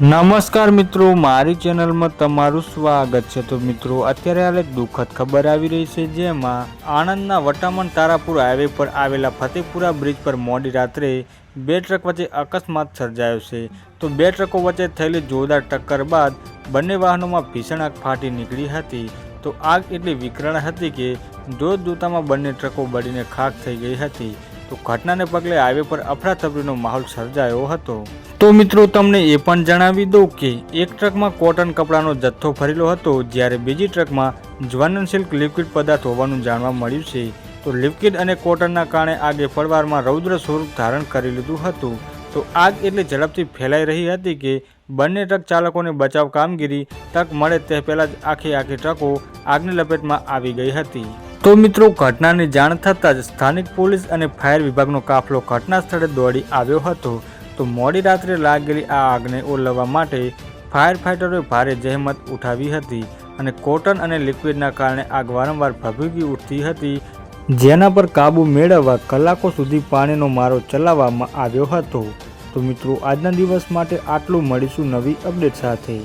નમસ્કાર મિત્રો, મારી ચેનલમાં તમારું સ્વાગત છે. તો મિત્રો, અત્યારે હાલ એક દુઃખદ ખબર આવી રહી છે, જેમાં આણંદના વટામણ તારાપુર હાઈવે પર આવેલા ફતેપુરા બ્રિજ પર મોડી રાત્રે બે ટ્રક વચ્ચે અકસ્માત સર્જાયો છે. તો બે ટ્રકો વચ્ચે થયેલી જોરદાર ટક્કર બાદ બંને વાહનોમાં ભીષણ આગ ફાટી નીકળી હતી. તો આગ એટલી વિકરાળ હતી કે જોત જોતામાં બંને ટ્રકો બળીને ખાક થઈ ગઈ હતી. તો ઘટનાને પગલે હાઈવે પર અફરાતફરીનો માહોલ સર્જાયો હતો. તો મિત્રો તમને એ પણ જણાવી દઉં કે એક ટ્રકમાં કોટન કપડાનો જથ્થો ભરેલો હતો, જ્યારે બીજી ટ્રકમાં જ્વલનશીલ લિક્વિડ પદાર્થ હોવાનું જાણવા મળ્યું છે. તો લિક્વિડ અને કોટનના કારણે આગે ફળવારમાં રૌદ્ર સ્વરૂપ ધારણ કરી લીધું હતું. તો આગ એટલી ઝડપથી ફેલાઈ રહી હતી કે બંને ટ્રક ચાલકોને બચાવ કામગીરી, તક મળે તે પહેલાં જ આખી આખી ટ્રકો આગની લપેટમાં આવી ગઈ હતી. તો મિત્રો ઘટનાની જાણ થતાં જ સ્થાનિક પોલીસ અને ફાયર વિભાગનો કાફલો ઘટના સ્થળે દોડી આવ્યો હતો. તો મોડી રાત્રે લાગેલી આ આગને ઓલવવા માટે ફાયર ફાઇટરોએ ભારે જહેમત ઉઠાવી હતી અને કોટન અને લિક્વિડના કારણે આગ વારંવાર ભભૂકી ઉઠતી હતી, જેના પર કાબુ મેળવવા કલાકો સુધી પાણીનો મારો ચલાવવામાં આવ્યો હતો. તો મિત્રો, આજના દિવસ માટે આટલું મળીશું નવી અપડેટ સાથે.